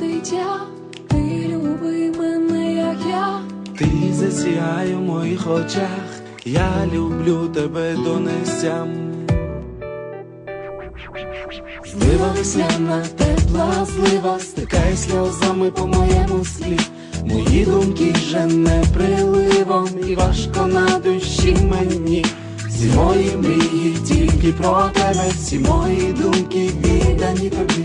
дитя, ти люби мене, як я. Ти засіяє в моїх очах, я люблю тебе донестям. Злива весняна, тепла злива, стикає сльозами по моєму слі. Мої думки жене приливом, і важко на душі мені. Всі мої мрії тільки про тебе, всі мої думки віддані тобі.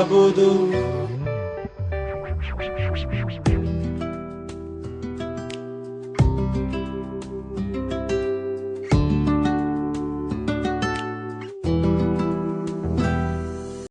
Я її не забуду.